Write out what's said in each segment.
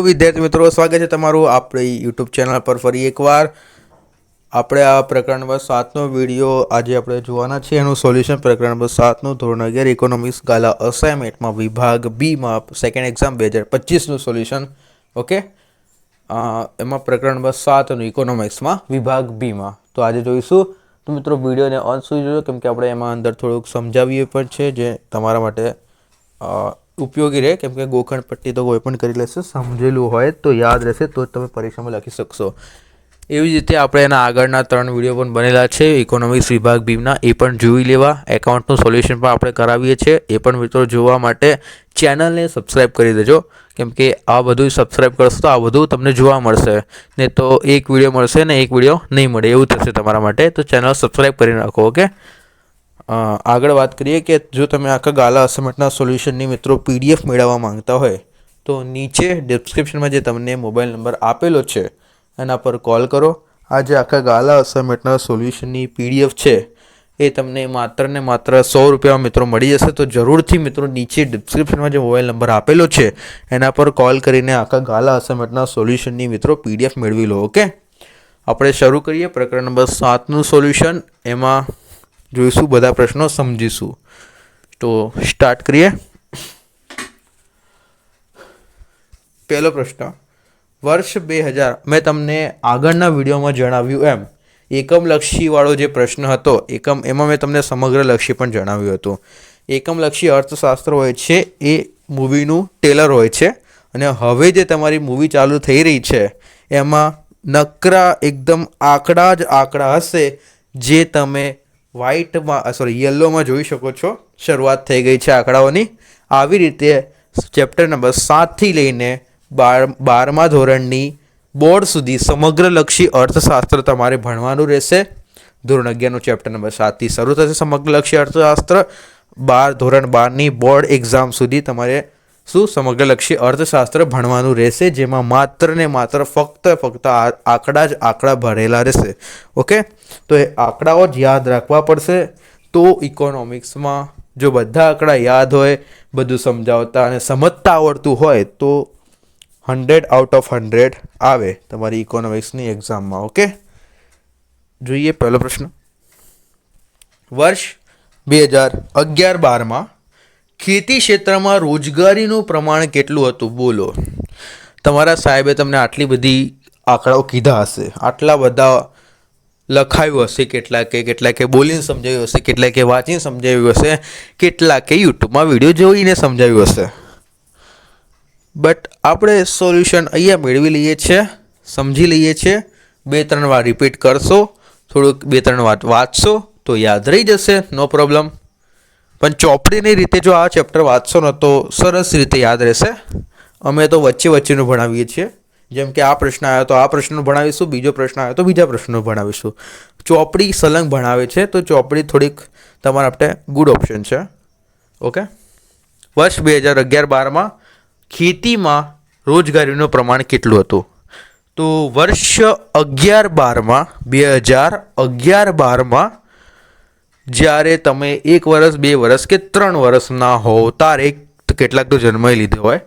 વિદ્યાર્થી મિત્રો, સ્વાગત છે તમારું આપણી યુટ્યુબ ચેનલ પર ફરી એકવાર. આપણે આ પ્રકરણ નંબર સાતનો વીડિયો આજે આપણે જોવાના છે એનું સોલ્યુશન પ્રકરણ નંબર સાતનું, ધોરણ અગિયાર ઇકોનોમિક્સ ગાલા અસાઇનમેન્ટમાં વિભાગ બીમાં સેકન્ડ એક્ઝામ બે હજાર પચીસનું સોલ્યુશન. ઓકે? એમાં પ્રકરણ નંબર સાતનું ઇકોનોમિક્સમાં વિભાગ બીમાં. તો આજે જોઈશું. તો મિત્રો, વિડીયોને અંત સુધી જોજો, કેમ કે આપણે એમાં અંદર થોડુંક સમજાવીએ પણ છે, જે તમારા માટે ઉપયોગી રહે, કેમ કે ગોખણ પટ્ટી તો કોઈ પણ કરી લેશે, સમજેલું હોય તો યાદ રહેશે, તો જ તમે પરીક્ષામાં લખી શકશો. એવી જ રીતે આપણે એના આગળના ત્રણ વીડિયો પણ બનેલા છે ઇકોનોમિક્સ વિભાગ બીમના, એ પણ જોઈ લેવા. એકાઉન્ટનું સોલ્યુશન પણ આપણે કરાવીએ છીએ. એ પણ મિત્રો જોવા માટે ચેનલને સબસ્ક્રાઈબ કરી દેજો. કેમ કે આ બધું સબસ્ક્રાઈબ કરશો તો આ બધું તમને જોવા મળશે. ને તો એક વીડિયો મળશે ને એક વીડિયો નહીં મળે, એવું થશે તમારા માટે. તો ચેનલ સબસ્ક્રાઈબ કરી નાખો ઓકે આગળ વાત કરીએ કે જો તમે આખા ગાલા અસાઇનમેન્ટના સોલ્યુશનની મિત્રો પીડીએફ મેળવવા માંગતા હોય, તો નીચે ડિસ્ક્રિપ્શનમાં જે તમને મોબાઈલ નંબર આપેલો છે, એના પર કોલ કરો. આ જે આખા ગાલા અસાઇનમેન્ટના સોલ્યુશનની પીડીએફ છે, એ તમને માત્ર ને માત્ર સો રૂપિયામાં મિત્રો મળી જશે. તો જરૂરથી મિત્રો નીચે ડિસ્ક્રિપ્શનમાં જે મોબાઈલ નંબર આપેલો છે, એના પર કોલ કરીને આખા ગાલા અસાઇનમેન્ટના સોલ્યુશનની મિત્રો પીડીએફ મેળવી લો, ઓકે? આપણે શરૂ કરીએ. પ્રકરણ નંબર સાતનું સોલ્યુશન. એમાં જોઈશું, બધા પ્રશ્નો સમજીશું. તો સ્ટાર્ટ કરીએ. પહેલો પ્રશ્ન, વર્ષ બે હજાર, મેં તમને આગળના વિડીયોમાં જણાવ્યું એમ એકમલક્ષીવાળો જે પ્રશ્ન હતો, એકમ, એમાં મેં તમને સમગ્રલક્ષી પણ જણાવ્યું હતું. એકમલક્ષી અર્થશાસ્ત્ર હોય છે, એ મૂવીનું ટેલર હોય છે, અને હવે જે તમારી મૂવી ચાલુ થઈ રહી છે, એમાં નકરા એકદમ આંકડા જ આંકડા હશે, જે તમે વ્હાઇટમાં સોરી યલોમાં જોઈ શકો છો. શરૂઆત થઈ ગઈ છે આંકડાઓની. આવી રીતે ચેપ્ટર નંબર સાતથી લઈને બાર, બારમા ધોરણની બોર્ડ સુધી સમગ્રલક્ષી અર્થશાસ્ત્ર તમારે ભણવાનું રહેશે. ધોરણ અગિયારનું ચેપ્ટર નંબર સાતથી શરૂ થશે સમગ્રલક્ષી અર્થશાસ્ત્ર. બાર, ધોરણ બારની બોર્ડ એક્ઝામ સુધી તમારે શું સમગ્રલક્ષી અર્થશાસ્ત્ર ભણવાનું રહેશે, જેમાં માત્ર ને માત્ર ફક્ત ફક્ત આંકડા જ આંકડા ભરેલા રહેશે. ઓકે? તો એ આંકડાઓ જ યાદ રાખવા પડશે. તો ઇકોનોમિક્સમાં જો બધા આંકડા યાદ હોય, બધું સમજાવતા અને સમજતા આવડતું હોય, તો હંડ્રેડ આઉટ ઓફ હંડ્રેડ આવે તમારી ઇકોનોમિક્સની એક્ઝામમાં. ઓકે? જોઈએ પહેલો પ્રશ્ન. વર્ષ બે હજાર અગિયાર બારમાં ખેતી ક્ષેત્રમાં રોજગારીનું પ્રમાણ કેટલું હતું? બોલો. તમારા સાહેબે તમને આટલી બધી આંકડાઓ કીધા હશે. આટલા બધા લખાયું હશે કેટલાકે કેટલાકે બોલીને સમજાવ્યું હશે કેટલાકે વાંચીને સમજાવ્યું હશે કેટલાકે યુટ્યુબમાં વીડિયો જોઈને સમજાવ્યું હશે. બટ આપણે સોલ્યુશન અહીંયા મેળવી લઈએ છીએ, સમજી લઈએ છીએ. બે, ત્રણ વાર રિપીટ કરશો, થોડુંક બે, ત્રણ વાત વાંચશો તો યાદ રહી જશે. No problem. પણ ચોપડીની રીતે જો આ ચેપ્ટર વાંચશો ને તો સરસ રીતે યાદ રહેશે. અમે તો વચ્ચે વચ્ચેનું ભણાવીએ છીએ. જેમ કે આ પ્રશ્ન આવ્યો તો આ પ્રશ્નનું ભણાવીશું, બીજો પ્રશ્ન આવ્યો તો બીજા પ્રશ્નનું ભણાવીશું. ચોપડી સલંગ ભણાવે છે તો ચોપડી થોડીક તમારા માટે ગુડ ઓપ્શન છે. ઓકે વર્ષ બે હજાર અગિયાર બારમાં ખેતીમાં રોજગારીનું પ્રમાણ કેટલું હતું? તો વર્ષ અગિયાર બારમાં, બે હજાર અગિયાર બારમાં જ્યારે તમે એક વર્ષ બે વર્ષ કે ત્રણ વર્ષના હોવ, તારે કેટલાક તો જન્મય લીધો હોય.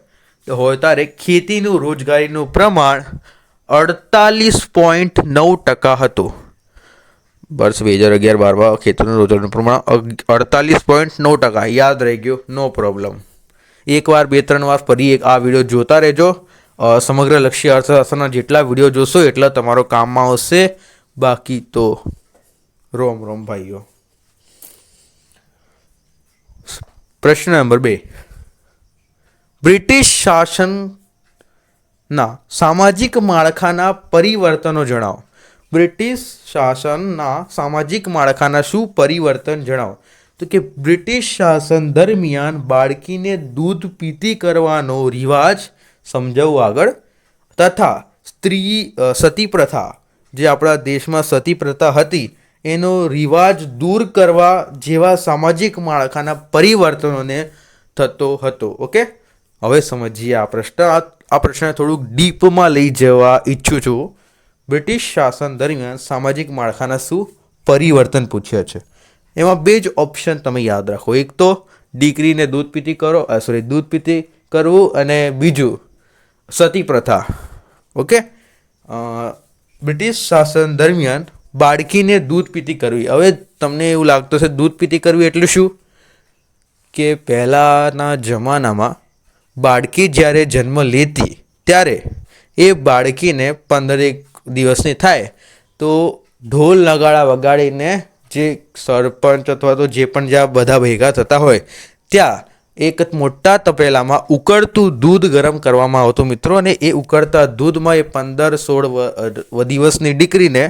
હોય તારે ખેતીનું, રોજગારીનું પ્રમાણ અડતાલીસ પોઈન્ટ નવ ટકા હતું. વર્ષ બે હજાર અગિયાર બારમાં ખેતીનું, રોજગારીનું પ્રમાણ અડતાલીસ પોઈન્ટ નવ ટકા. યાદ રહી ગયું નો પ્રોબ્લેમ. એકવાર, બે, ત્રણ વાર ફરી એક આ વીડિયો જોતા રહેજો. સમગ્ર લક્ષ્ય અર્થશાસ્ત્રના જેટલા વીડિયો જોશો એટલા તમારો કામમાં આવશે. બાકી તો, રોમ રોમ ભાઈઓ. પ્રશ્ન નંબર બે. બ્રિટિશ શાસનના સામાજિક માળખાના પરિવર્તનો જણાવો. બ્રિટિશ શાસનના સામાજિક માળખાના શું પરિવર્તન જણાવો? તો કે બ્રિટિશ શાસન દરમિયાન બાળકીને દૂધ પીતી કરવાનો રિવાજ સમજાવવું આગળ. તથા સ્ત્રી સતી પ્રથા જે આપણા દેશમાં સતી પ્રથા હતી એનો રિવાજ દૂર કરવા જેવા સામાજિક માળખાના પરિવર્તનોને થતો હતો, ઓકે? હવે સમજીએ આ પ્રશ્ન. આ પ્રશ્ન થોડુંક ડીપમાં લઈ જવા ઈચ્છું છું. બ્રિટિશ શાસન દરમિયાન સામાજિક માળખાના શું પરિવર્તન પૂછ્યા છે? એમાં બે જ ઓપ્શન તમે યાદ રાખો. એક તો દીકરીને દૂધ પીતી કરો સોરી દૂધ પીતી કરવું અને બીજું સતી પ્રથા, ઓકે? બ્રિટિશ શાસન દરમિયાન બાળકીને દૂધ પીતી કરવી. હવે તમને એવું લાગતું હશે, દૂધ પીતી કરવી એટલે શું? કે પહેલાંના જમાનામાં બાળકી જ્યારે જન્મ લેતી, ત્યારે એ બાળકીને પંદરેક દિવસની થાય તો ઢોલ નગાડા વગાડીને જે સરપંચ અથવા તો જે પણ જ્યાં બધા ભેગા થતા હોય, ત્યાં એક મોટા તપેલામાં ઉકળતું દૂધ ગરમ કરવામાં આવતું મિત્રો. અને એ ઉકળતા દૂધમાં એ પંદર સોળ દિવસની દીકરીને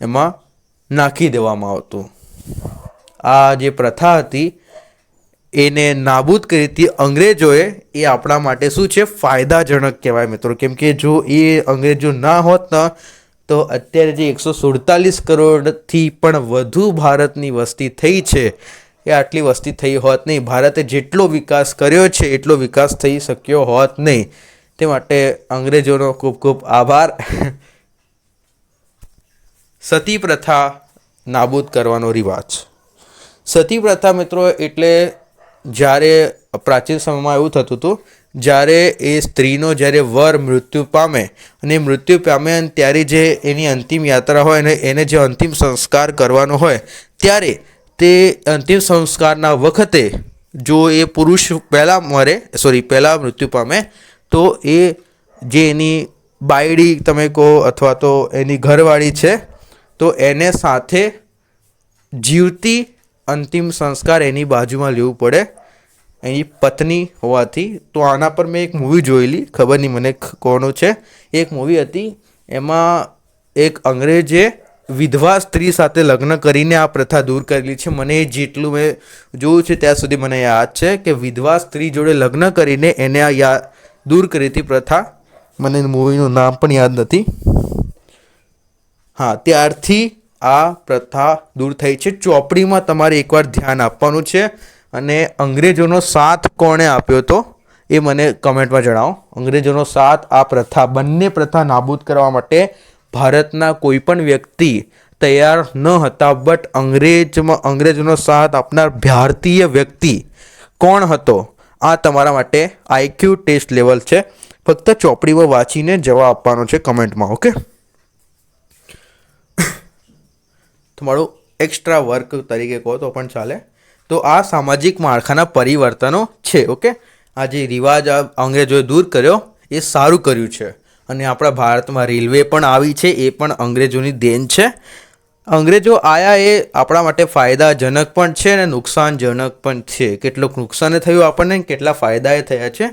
એમાં નાખી દેવામાં આવતું. આ જે પ્રથા હતી, એને નાબૂદ કરી હતી અંગ્રેજોએ, એ આપણા માટે શું છે? ફાયદાજનક કહેવાય મિત્રો. કેમ કે જો એ અંગ્રેજો ના હોત ને, તો અત્યારે જે એકસો સુડતાલીસ કરોડથી પણ વધુ ભારતની વસ્તી થઈ છે. એ આટલી વસ્તી થઈ હોત નહીં. ભારતે જેટલો વિકાસ કર્યો છે, એટલો વિકાસ થઈ શક્યો હોત નહીં. તે માટે અંગ્રેજોનો ખૂબ ખૂબ આભાર. સતી પ્રથા નાબૂદ કરવાનો રિવાજ. સતી પ્રથા મિત્રો એટલે જ્યારે પ્રાચીન સમયમાં એવું થતું હતું, જ્યારે એ સ્ત્રીનો જ્યારે વર મૃત્યુ પામે અને મૃત્યુ પામે અને ત્યારે જે એની અંતિમ યાત્રા હોય અને એને જે અંતિમ સંસ્કાર કરવાનો હોય, ત્યારે તે અંતિમ સંસ્કારના વખતે જો એ પુરુષ પહેલાં મરે સોરી પહેલાં મૃત્યુ પામે, તો એ જે એની બાયડી તમે કહો અથવા તો એની ઘરવાળી છે તો એને સાથે જીવતી અંતિમ સંસ્કાર એની બાજુમાં લેવું પડે. એની પત્ની હોવાથી. તો આના પર મેં એક મૂવી જોયેલી, ખબર નહીં મને કોનું છે. એક મૂવી હતી, એમાં એક અંગ્રેજે વિધવા સ્ત્રી સાથે લગ્ન કરીને આ પ્રથા દૂર કરેલી છે. મને જેટલું મેં જોયું છે ત્યાં સુધી મને યાદ છે કે વિધવા સ્ત્રી જોડે લગ્ન કરીને એને આ યા, દૂર કરી હતી પ્રથા. મને મૂવીનું નામ પણ યાદ નથી. હા, ત્યારથી આ પ્રથા દૂર થઈ છે. ચોપડીમાં તમારે એકવાર ધ્યાન આપવાનું છે અને અંગ્રેજોનો સાથ કોણે આપ્યો તો એ મને કમેન્ટમાં જણાવો. અંગ્રેજોનો સાથ, આ પ્રથા, બંને પ્રથા નાબૂદ કરવા માટે ભારતના કોઈ પણ વ્યક્તિ તૈયાર ન હતા, બટ અંગ્રેજમાં, અંગ્રેજોનો સાથ આપનાર ભારતીય વ્યક્તિ કોણ હતો? આ તમારા માટે આઈક્યુ ટેસ્ટ લેવલ છે. ફક્ત ચોપડીમાં વાંચીને જવાબ આપવાનો છે કમેન્ટમાં, ઓકે? તમારું એક્સ્ટ્રા વર્ક તરીકે કહો તો પણ ચાલે. તો આ સામાજિક માળખાના પરિવર્તનો છે ઓકે આ જે રિવાજ આ અંગ્રેજોએ દૂર કર્યો, એ સારું કર્યું છે. અને આપણા ભારતમાં રેલવે પણ આવી છે, એ પણ અંગ્રેજોની દેન છે. અંગ્રેજો આયા એ આપણા માટે ફાયદાજનક પણ છે અને નુકસાનજનક પણ છે. કેટલુંક નુકસાન થયું આપણને, કેટલા કેટલા ફાયદાએ થયા છે.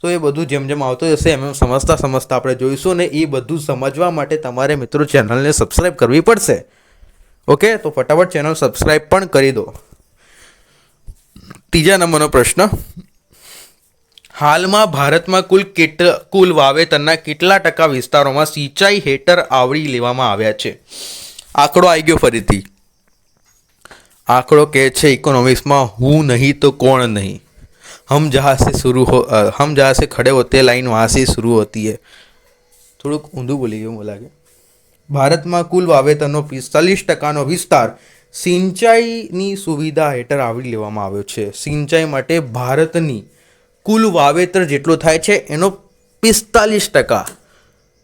તો એ બધું જેમ જેમ આવતું જશે, એમ એમ સમજતા સમજતા આપણે જોઈશું ને એ બધું સમજવા માટે તમારે મિત્રો ચેનલને સબસ્ક્રાઈબ કરવી પડશે. ઓકે, તો ફટાફટ ચેનલ સબસ્ક્રાઈબ પણ કરી દો. ત્રીજા નંબરનો પ્રશ્ન. હાલમાં ભારતમાં કુલ કેટ, કુલ વાવેતરના કેટલા ટકા વિસ્તારોમાં સિંચાઈ હેઠળ આવરી લેવામાં આવ્યા છે? આંકડો આવી ગયો ફરીથી. આંકડો કહે છે ઇકોનોમિક્સમાં હું નહીં તો કોણ નહીં? હમ જહાં સે શરૂ હો હમ જહાં સે ખડે હોતે, લાઈન વહાં સે શરૂ હોતી હૈ. થોડુંક ઊંધું બોલી ગયું બોલાગે ભારતમાં કુલ વાવેતરનો પિસ્તાલીસ ટકાનો વિસ્તાર સિંચાઈની સુવિધા હેઠળ આવરી લેવામાં આવ્યો છે. સિંચાઈ માટે ભારતની કુલ વાવેતર જેટલો થાય છે, એનો પિસ્તાલીસ ટકા.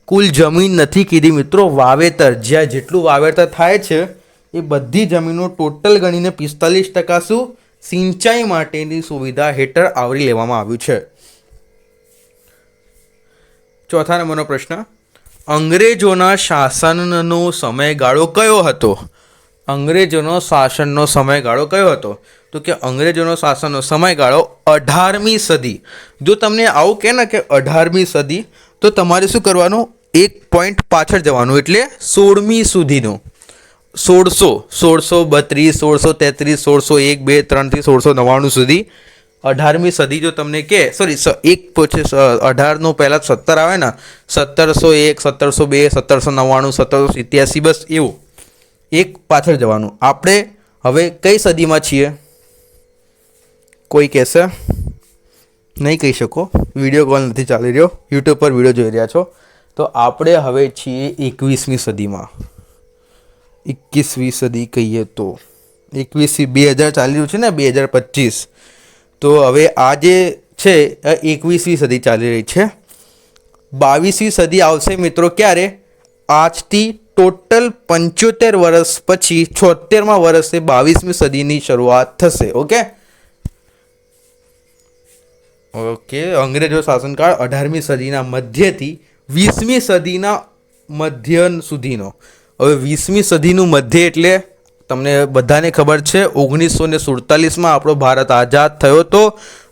કુલ જમીન નથી કીધી મિત્રો, વાવેતર. જ્યાં જેટલું વાવેતર થાય છે, એ બધી જમીનો ટોટલ ગણીને પિસ્તાલીસ ટકા શું? સિંચાઈ માટેની સુવિધા હેઠળ આવરી લેવામાં આવ્યું છે. ચોથા નંબરનો પ્રશ્ન. અંગ્રેજોના શાસનનો સમયગાળો કયો હતો? અંગ્રેજોનો શાસનનો સમયગાળો કયો હતો? તો કે અંગ્રેજોનો શાસનનો સમયગાળો અઢારમી સદી. જો તમને આવું કહે ને કે અઢારમી સદી, તો તમારે શું કરવાનું? એક પોઈન્ટ પાછળ જવાનું, એટલે સોળમી સુધીનું. સોળસો સોળસો બત્રીસ, સોળસો તેત્રીસ, સોળસો એક, બે ત્રણથી સોળસો નવ્વાણું સુધી અઢારમી સદી જો તમને કે સોરી એક પછી અઢારનો પહેલાં સત્તર આવે ને, સત્તરસો એક, સત્તરસો બે, સત્તરસો નવ્વાણું, સત્તરસો સિત્યાસી, બસ એવું. એક પાછળ જવાનું. આપણે હવે કઈ સદીમાં છીએ? કોઈ કહેશે? નહીં કહી શકો. વીડિયો કોલ નથી ચાલી રહ્યો. યુટ્યુબ પર વીડિયો જોઈ રહ્યા છો. તો આપણે હવે છીએ એકવીસમી સદીમાં. એકવીસમી સદી કહીએ તો. એકવીસ બે હજાર ચાલી રહ્યું છે ને, બે હજાર પચીસ. તો હવે આ જે છે એકવીસમી સદી ચાલી રહી છે. બાવીસમી સદી આવશે મિત્રો ક્યારે? આજથી ટોટલ પંચોતેર વર્ષ પછી, છોતેરમાં વર્ષે બાવીસમી સદીની શરૂઆત થશે, ઓકે? ઓકે, અંગ્રેજો શાસનકાળ અઢારમી સદીના મધ્યથી વીસમી સદીના મધ્ય સુધીનો. હવે વીસમી સદીનું મધ્ય એટલે તમને બધાને ખબર છે, ઓગણીસો ને સુડતાલીસમાં આપણો ભારત આઝાદ થયો હતો,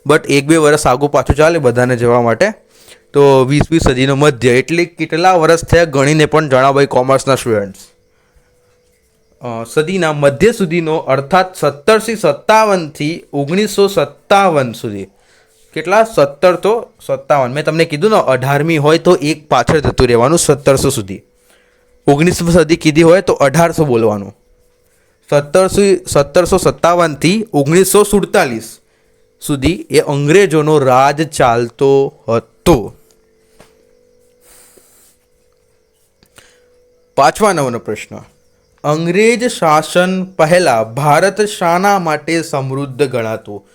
બટ એક બે વર્ષ આગું પાછું ચાલે બધાને જવા માટે. તો વીસમી સદીનો મધ્ય, એટલે કેટલા વર્ષ થયા ગણીને પણ જણાવાય કોમર્સના સ્ટુડન્ટ્સ સદીના મધ્ય સુધીનો અર્થાત સત્તરથી સત્તાવનથી ઓગણીસો સત્તાવન સુધી. કેટલા? સત્તર તો સત્તાવન. મેં તમને કીધું ને, અઢારમી હોય તો એક પાછળ જતું રહેવાનું સત્તરસો સુધી. ઓગણીસમી સદી કીધી હોય તો અઢારસો બોલવાનું. સત્તરસો સત્તરસો સત્તાવનથી ઓગણીસો સુડતાલીસ સુધી એ અંગ્રેજોનો રાજ ચાલતો હતો. પાંચમા નવનો પ્રશ્ન. અંગ્રેજ શાસન પહેલાં ભારત શાના માટે સમૃદ્ધ ગણાતું?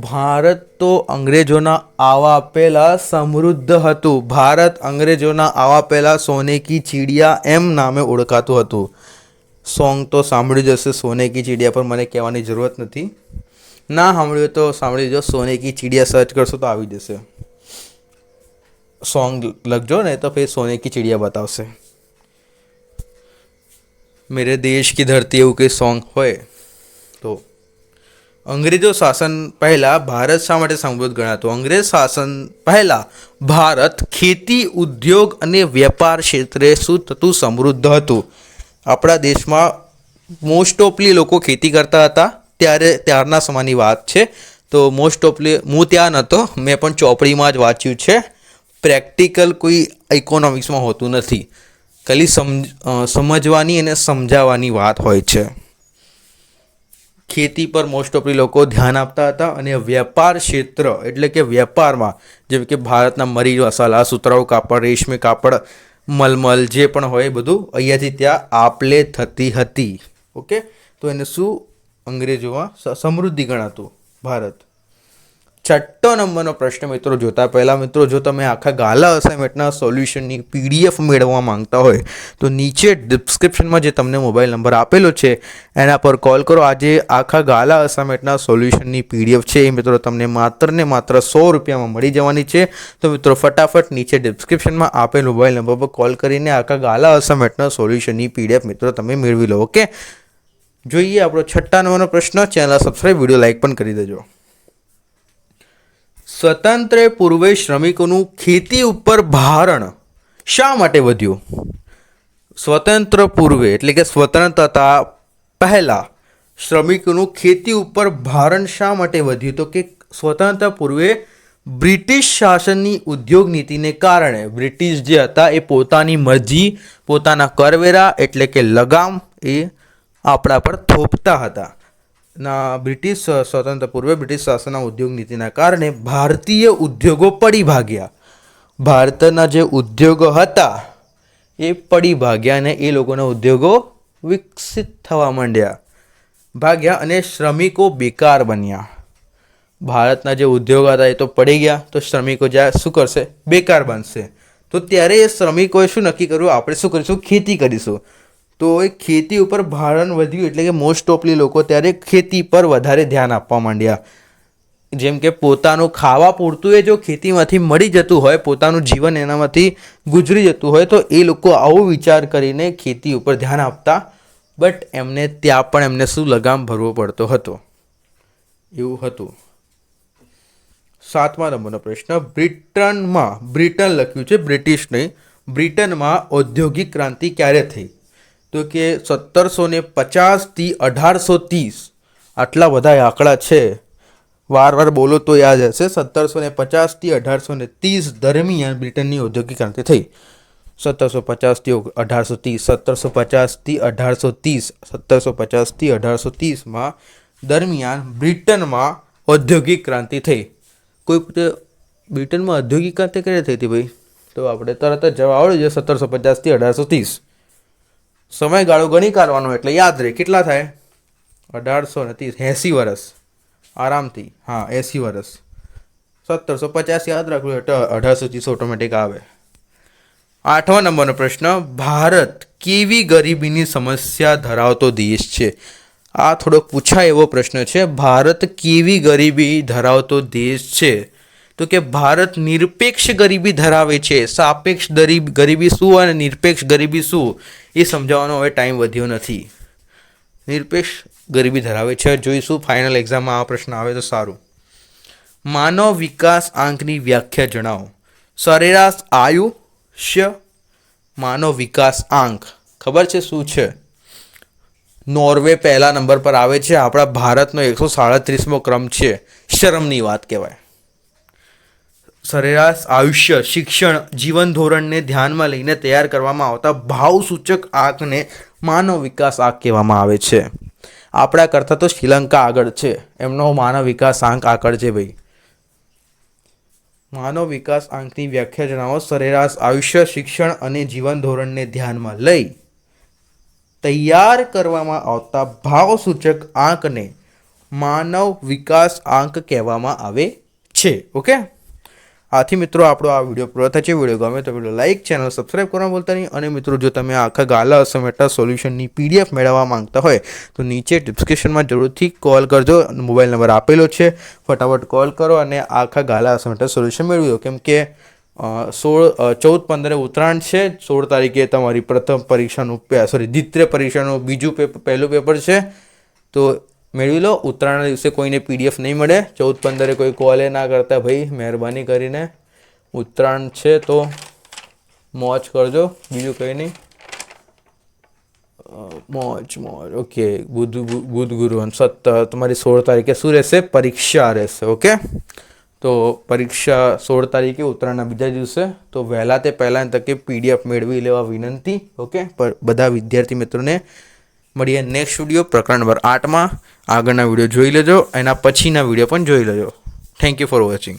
ભારત તો અંગ્રેજોના આવા પહેલાં સમૃદ્ધ હતું. ભારત અંગ્રેજોના આવા પહેલાં સોને કી ચીડિયા એમ નામે ઓળખાતું હતું. સોંગ તો સાંભળ્યું જ હશે સોને કી ચીડિયા પર મને કહેવાની જરૂરત નથી. ના સાંભળ્યું તો સાંભળી જો સોને કી ચીડિયા સર્ચ કરશો તો આવી જશે. સોંગ લખજો ને તો फिर સોને કી ચીડિયા બતાવશે. મેરે દેશ કી ધરતી એવું કંઈ સોંગ હોય તો. અંગ્રેજો શાસન પહેલાં ભારત શા માટે સમૃદ્ધ ગણાતું? અંગ્રેજ શાસન પહેલાં ભારત ખેતી, ઉદ્યોગ અને વેપાર ક્ષેત્રે શું થતું સમૃદ્ધ હતું. આપણા દેશમાં મોસ્ટ ઓફલી લોકો ખેતી કરતા હતા, ત્યારે ત્યારના સમયની વાત છે. તો મોસ્ટ ઓફલી હું ત્યાં નહોતો મેં પણ ચોપડીમાં જ વાંચ્યું છે. પ્રેક્ટિકલ કોઈ ઇકોનોમિક્સમાં હોતું નથી. ખાલી સમજ સમજવાની અને સમજાવવાની વાત હોય છે. ખેતી પર મોસ્ટ ઓફલી લોકો ધ્યાન આપતા હતા અને વેપાર ક્ષેત્ર, એટલે કે વેપારમાં, જેમ કે ભારતના મરી મસાલા સુતરાઉ કાપડ, રેશમી કાપડ મલમલ જે પણ હોય એ બધું અહીંયાથી ત્યાં આપલે થતી હતી. ઓકે? તો એને શું અંગ્રેજોમાં સમૃદ્ધિ ગણાતું? ભારત. છઠ્ઠો નંબરનો પ્રશ્ન મિત્રો જોતા પહેલાં મિત્રો, જો તમે આખા ગાલા અસાઇનમેન્ટના સોલ્યુશનની પીડીએફ મેળવવા માંગતા હોય, તો નીચે ડિસ્ક્રિપ્શનમાં જે તમને મોબાઈલ નંબર આપેલો છે, એના પર કોલ કરો. આજે આખા ગાલા અસાઇનમેન્ટના સોલ્યુશનની પીડીએફ છે એ મિત્રો તમને માત્ર ને માત્ર સો રૂપિયામાં મળી જવાની છે. તો મિત્રો ફટાફટ નીચે ડિસ્ક્રિપ્શનમાં આપેલ મોબાઈલ નંબર પર કોલ કરીને આખા ગાલા અસાઇનમેન્ટના સોલ્યુશનની પીડીએફ મિત્રો તમે મેળવી લો, ઓકે? જોઈએ આપણો છઠ્ઠા નંબરનો પ્રશ્ન. ચેનલ સબસ્ક્રાઈબ વીડિયો લાઇક પણ કરી દેજો. સ્વતંત્ર પૂર્વે શ્રમિકોનું ખેતી ઉપર ભારણ શા માટે વધ્યું? સ્વતંત્ર પૂર્વે, એટલે કે સ્વતંત્રતા પહેલાં શ્રમિકોનું ખેતી ઉપર ભારણ શા માટે વધ્યું? તો કે સ્વતંત્ર પૂર્વે બ્રિટિશ શાસનની ઉદ્યોગ નીતિને કારણે. બ્રિટિશ જે હતા એ પોતાની મરજી, પોતાના કરવેરા, એટલે કે લગામ એ આપણા પર થોપતા હતા. ના, બ્રિટિશ સ્વતંત્ર, પૂર્વે બ્રિટિશ શાસનના ઉદ્યોગ નીતિના કારણે ભારતીય ઉદ્યોગો પડી ભાગ્યા. ભારતના જે ઉદ્યોગો હતા, એ પડી ભાગ્યા અને એ લોકોના ઉદ્યોગો વિકસિત થવા માંડ્યા. ભાગ્યા અને શ્રમિકો બેકાર બન્યા. ભારતના જે ઉદ્યોગો હતા, એ તો પડી ગયા, તો શ્રમિકો જ્યાં, શું કરશે? બેકાર બનશે. તો ત્યારે એ શ્રમિકોએ શું નક્કી કર્યું? આપણે શું કરીશું? ખેતી કરીશું. તો એ ખેતી ઉપર ભારણ વધ્યું એટલે કે મોસ્ટ ઓફલી લોકો ત્યારે ખેતી પર વધારે ધ્યાન આપવા માંડ્યા. જેમ કે પોતાનું ખાવા પૂરતું એ જો ખેતીમાંથી મળી જતું હોય, પોતાનું જીવન એનામાંથી ગુજરી જતું હોય, તો એ લોકો આવો વિચાર કરીને ખેતી ઉપર ધ્યાન આપતા. બટ એમને ત્યાં પણ એમને શું લગામ ભરવો પડતો હતો? એવું હતું. સાતમા નંબરનો પ્રશ્ન. બ્રિટનમાં, બ્રિટન લખ્યું છે, બ્રિટિશ નહીં, બ્રિટનમાં ઔદ્યોગિક ક્રાંતિ ક્યારે થઈ? તો કે સત્તરસો ને પચાસથી અઢારસો ત્રીસ. આટલા બધા આંકડા છે. વાર વાર બોલો તો યાદ હશે, સત્તરસો ને પચાસથી અઢારસો ને ત્રીસ દરમિયાન બ્રિટનની ઔદ્યોગિક ક્રાંતિ થઈ. સત્તરસો પચાસથી અઢારસો ત્રીસ, સત્તરસો પચાસથી અઢારસો ત્રીસ, સત્તરસો પચાસથી અઢારસો ત્રીસમાં દરમિયાન બ્રિટનમાં ઔદ્યોગિક ક્રાંતિ થઈ. કોઈ બ્રિટનમાં ઔદ્યોગિક ક્રાંતિ ક્યારે થઈ હતી ભાઈ? તો આપણે તરત જ જવાબ આવડી જાય સત્તરસો પચાસથી અઢારસો ત્રીસ. સમયગાળો ગણી કાઢવાનો એટલે યાદ રહે. કેટલા થાય? અઢારસો ને ત્રીસ. એંસી વર્ષ આરામથી. હા, એંસી વર્ષ સત્તરસો પચાસ યાદ રાખવું એટલે અઢારસો ત્રીસ ઓટોમેટિક આવે. આઠમા નંબરનો પ્રશ્ન, ભારત કેવી ગરીબીની સમસ્યા ધરાવતો દેશ છે? આ થોડોક પૂછાય એવો પ્રશ્ન છે, ભારત કેવી ગરીબી ધરાવતો દેશ છે? તો કે ભારત નિરપેક્ષ ગરીબી ધરાવે છે, સાપેક્ષ ગરીબ ગરીબી શું અને નિરપેક્ષ ગરીબી શું એ સમજાવવાનો હવે ટાઈમ વધ્યો નથી. નિરપેક્ષ ગરીબી ધરાવે છે. જોઈશું ફાઇનલ એક્ઝામમાં આ પ્રશ્ન આવે તો સારું. માનવ વિકાસ આંકની વ્યાખ્યા જણાવો. સરેરાશ આયુષ્ય માનવ વિકાસ આંક. ખબર છે શું છે? નોર્વે પહેલા નંબર પર આવે છે. આપણા ભારતનો એકસો સાડત્રીસમો ક્રમ છે. શરમની વાત કહેવાય. સરેરાશ આયુષ્ય, શિક્ષણ, જીવન ધોરણને ધ્યાનમાં લઈને તૈયાર કરવામાં આવતા ભાવસૂચક આંકને માનવ વિકાસ આંક કહેવામાં આવે છે. આપણા કરતાં તો શ્રીલંકા આગળ છે. એમનો માનવ વિકાસ આંક આગળ છે ભાઈ. માનવ વિકાસ આંકની વ્યાખ્યા જણાવો. સરેરાશ આયુષ્ય, શિક્ષણ અને જીવન ધોરણને ધ્યાનમાં લઈ તૈયાર કરવામાં આવતા ભાવસૂચક આંકને માનવ વિકાસ આંક કહેવામાં આવે છે. ઓકે? આથી મિત્રો આપણો આ વીડિયો પૂરો છે. વીડિયો ગમે તો વીડિયો લાઇક ચેનલ સબસ્ક્રાઇબ કરવા ભૂલતા નહીં. અને મિત્રો જો તમે આખા ગાલા અસમેટા સોલ્યુશનની પીડીએફ મેળવવા માંગતા હોય, તો નીચે ડિસ્ક્રિપ્શનમાં જરૂરથી કોલ કરજો. મોબાઈલ નંબર આપેલો છે. ફટાફટ કોલ કરો અને આખા ગાલા અસમેટા સોલ્યુશન મેળવી દો કેમ કે સોળ ચૌદ, પંદરે ઉત્તરાયણ છે. સોળ તારીખે તમારી પ્રથમ પરીક્ષાનું સોરી દ્વિતીય પરીક્ષાનું બીજું પેપર પહેલું પેપર છે. તો મેળવી લો. ઉત્તરાયણના દિવસે કોઈને પીડીએફ નહીં મળે. ચૌદ પંદરે કોઈ કોલે ના કરતા ભાઈ, મહેરબાની કરીને. ઉત્તરાયણ છે તો મોજ કરજો. બીજું કંઈ નહીં. મોજ મોજ. ઓકે. બુધ બુધ ગુરુ અને સત્તર તમારી સોળ તારીખે શું રહેશે? પરીક્ષા રહેશે. ઓકે? તો પરીક્ષા સોળ તારીખે ઉત્તરાયણના બીજા દિવસે. તો વહેલા તે પહેલાં તકે પીડીએફ મેળવી લેવા વિનંતી. ઓકે? પર બધા વિદ્યાર્થી મિત્રોને મળીએ નેક્સ્ટ વીડિયો પ્રકરણ નંબર આઠમાં. આગળના વીડિયો જોઈ લેજો, એના પછીના વીડિયો પણ જોઈ લેજો. Thank you for watching